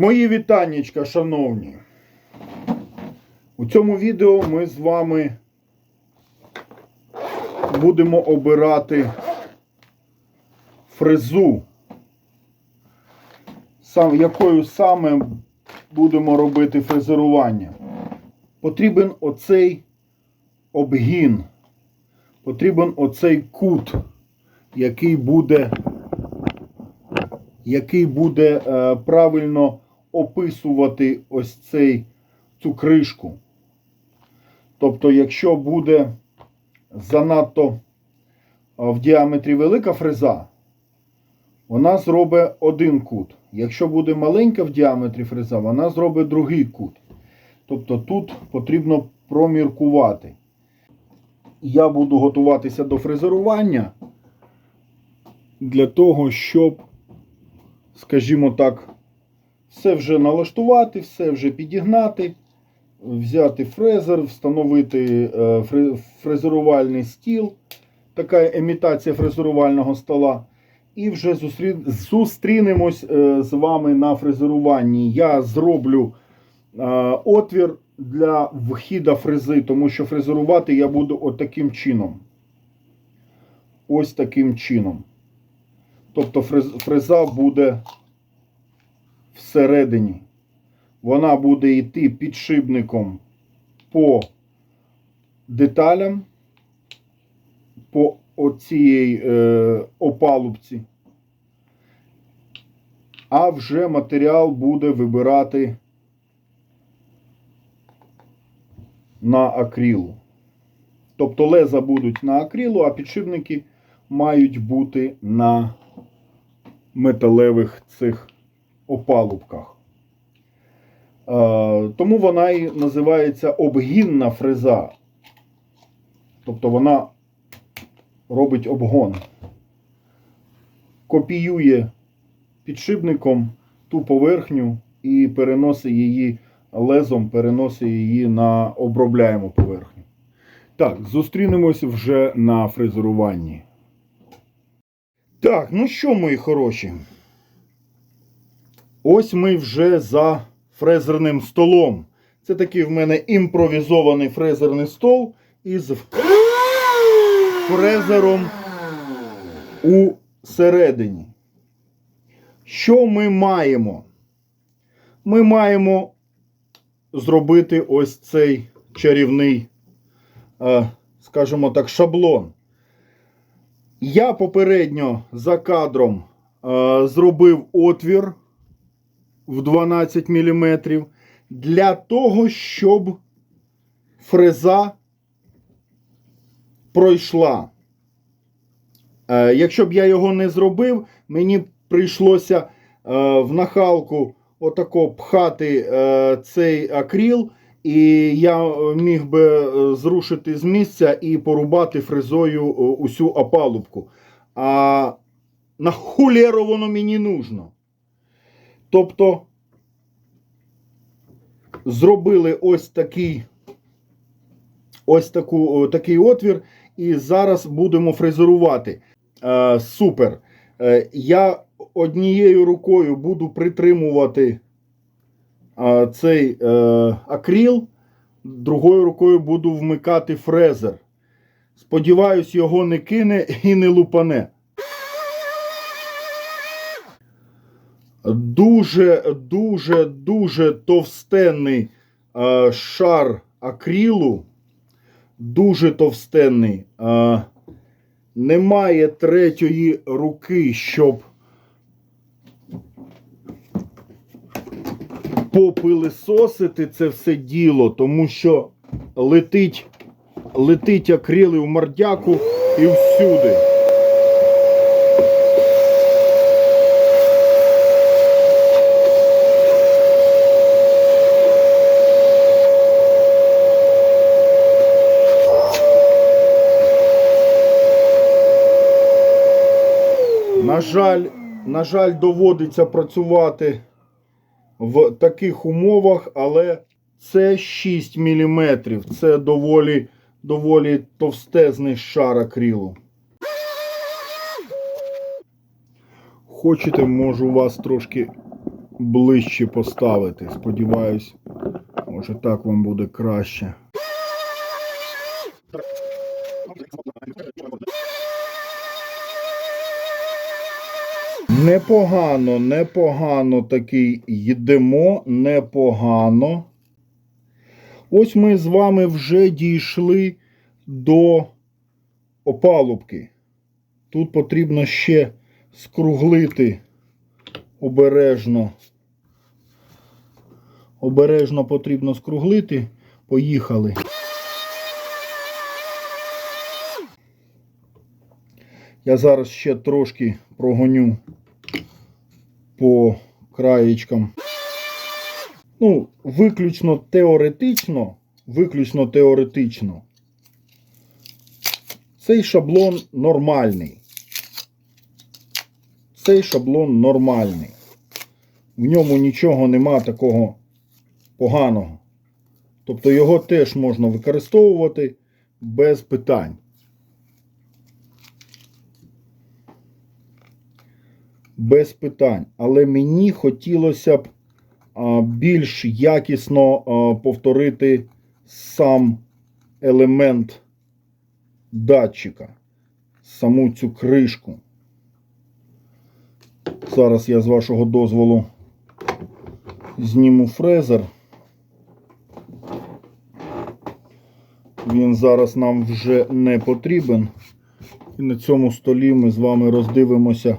Мої вітаннячка, шановні. У цьому відео ми з вами будемо обирати фрезу, якою саме будемо робити фрезерування. Потрібен оцей обгін, потрібен оцей кут, який буде який буде е, правильно описувати ось цей, цю кришку. Тобто, якщо буде занадто в діаметрі велика фреза, вона зробить один кут. Якщо буде маленька в діаметрі фреза, вона зробить другий кут. Тобто тут потрібно проміркувати. Я буду готуватися до фрезерування для того, щоб скажімо так, все вже налаштувати, все вже підігнати, взяти фрезер, встановити е, фрезерувальний стіл, така імітація фрезерувального стола. І вже зустрі- зустрінемось е, з вами на фрезеруванні. Я зроблю е, отвір для вхіда фрези, тому що фрезерувати я буду от чином. Ось таким чином. Тобто фрез- фреза буде всередині. Вона буде йти підшипником по деталям, по оцієї е, опалубці. А вже матеріал буде вибирати на акрилу. Тобто леза будуть на акрилу, а підшипники мають бути на металевих цих опалубках. Е, тому вона і називається обгінна фреза. Тобто вона робить обгон. Копіює підшипником ту поверхню і переносить її лезом, переносить її на обробляємо поверхню. Так, зустрінемось вже на фрезеруванні. Так, ну що, мої хороші? Ось ми вже за фрезерним столом. Це такий в мене імпровізований фрезерний стол із фрезером у середині. Що ми маємо? Ми маємо зробити ось цей чарівний, е, скажімо так, шаблон. Я попередньо за кадром е, зробив отвір в 12 мм для того, щоб фреза пройшла. Е, якщо б я його не зробив, мені прийшлося е, в нахалку отако пхати е, цей акріл, і я міг би зрушити з місця і порубати фрезою усю опалубку. А на хулєро воно мені нужно. Тобто зробили ось такий ось таку, такий отвір, і зараз будемо фрезерувати. Е, супер. Е, я однією рукою буду притримувати е, цей е, акріл, другою рукою буду вмикати фрезер. Сподіваюсь, його не кине і не лупане. Дуже, дуже, дуже товстенний е, шар акрилу. Дуже товстенний. Е, немає третьої руки, щоб попилисосити це все діло, тому що летить, летить акрили в мордяку і всюди. На жаль, на жаль, доводиться працювати в таких умовах, але це 6 мм. Це доволі, доволі товстезний шар акрилу. Хочете, можу вас трошки ближче поставити. Сподіваюсь, може так вам буде краще. Непогано, непогано такий йдемо, непогано. Ось ми з вами вже дійшли до опалубки. Тут потрібно ще скруглити обережно. Обережно потрібно скруглити. Поїхали. Я зараз ще трошки прогоню по краєчкам. Ну, виключно теоретично, виключно теоретично. Цей шаблон нормальний. Цей шаблон нормальний. В ньому нічого нема такого поганого. Тобто його теж можна використовувати без питань. Без питань. Але мені хотілося б більш якісно повторити сам елемент датчика, саму цю кришку. Зараз я з вашого дозволу зніму фрезер. Він зараз нам вже не потрібен. І на цьому столі ми з вами роздивимося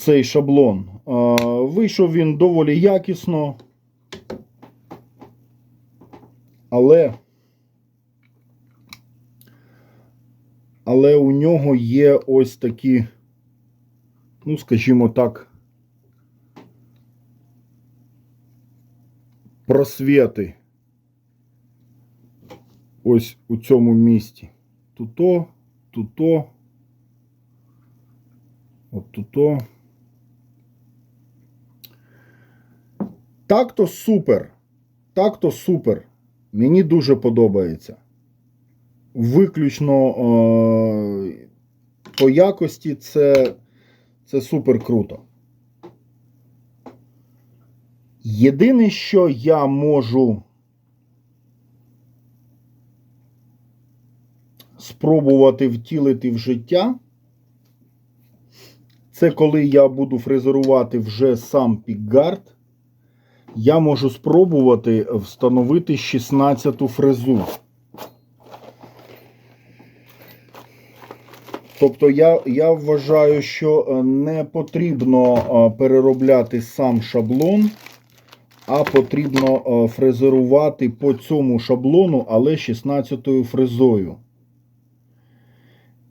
цей шаблон. Вийшов він доволі якісно, але але у нього є ось такі, ну, скажімо так, просвіти. Ось у цьому місці. Туто, туто, от туто. Так то супер. Так то супер. Мені дуже подобається. Виключно е, по якості це, це супер круто. Єдине, що я можу спробувати втілити в життя, це коли я буду фрезерувати вже сам пікгард, я можу спробувати встановити 16-ту фрезу. Тобто я, я вважаю, що е, не потрібно е, переробляти сам шаблон, а потрібно е, фрезерувати по цьому шаблону, але 16-ю фрезою.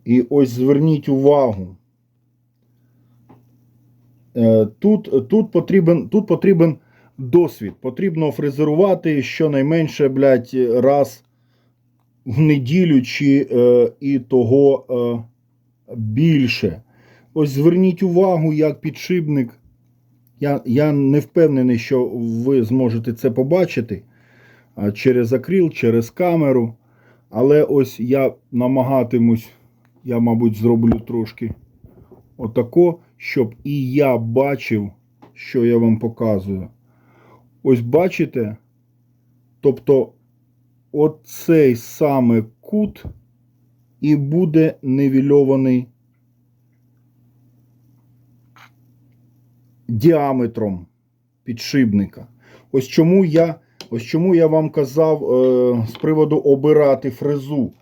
І ось зверніть увагу. Тут, тут, потрібен, тут потрібен досвід. Потрібно фрезерувати щонайменше, блядь, раз в неділю чи е, і того е, більше. Ось зверніть увагу, як підшипник. Я, я не впевнений, що ви зможете це побачити через акрил, через камеру. Але ось я намагатимусь, я, мабуть, зроблю трошки отако, щоб і я бачив, що я вам показую. Ось бачите? Тобто, оцей саме кут і буде нивельований діаметром підшипника. Ось чому я, ось чому я вам казав е, з приводу обирати фрезу.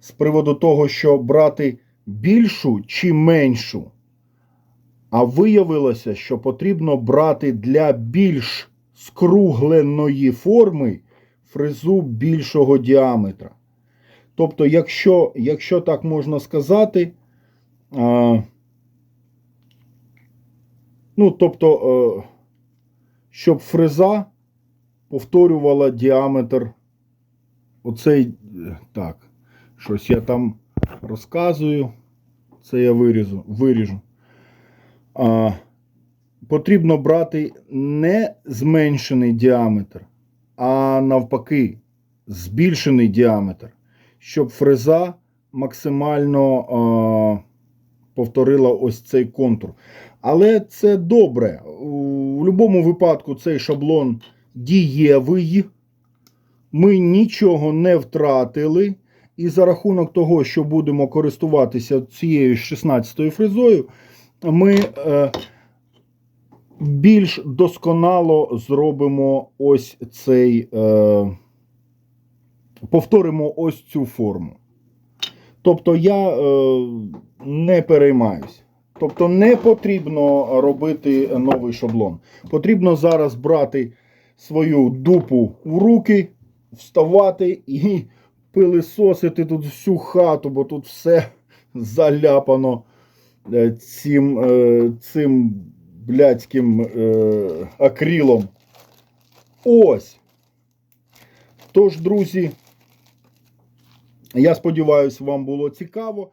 З приводу того, що брати більшу чи меншу. А виявилося, що потрібно брати для більш скругленої форми фрезу більшого діаметра. Тобто, якщо, якщо так можна сказати, а, ну, тобто, а, щоб фреза повторювала діаметр оцей, так, щось я там розказую, це я виріжу. виріжу. А, потрібно брати не зменшений діаметр, а навпаки, збільшений діаметр, щоб фреза максимально повторила ось цей контур. Але це добре. У будь-якому випадку цей шаблон дієвий. Ми нічого не втратили. І за рахунок того, що будемо користуватися цією 16 фрезою, ми е, більш досконало зробимо ось цей, е, повторимо ось цю форму. Тобто я е, не переймаюсь. Тобто не потрібно робити новий шаблон. Потрібно зараз брати свою дупу в руки, вставати і пилисосити тут всю хату, бо тут все заляпано е, цим, е, цим блядським е, акрилом. Ось. Тож, друзі, я сподіваюся, вам було цікаво.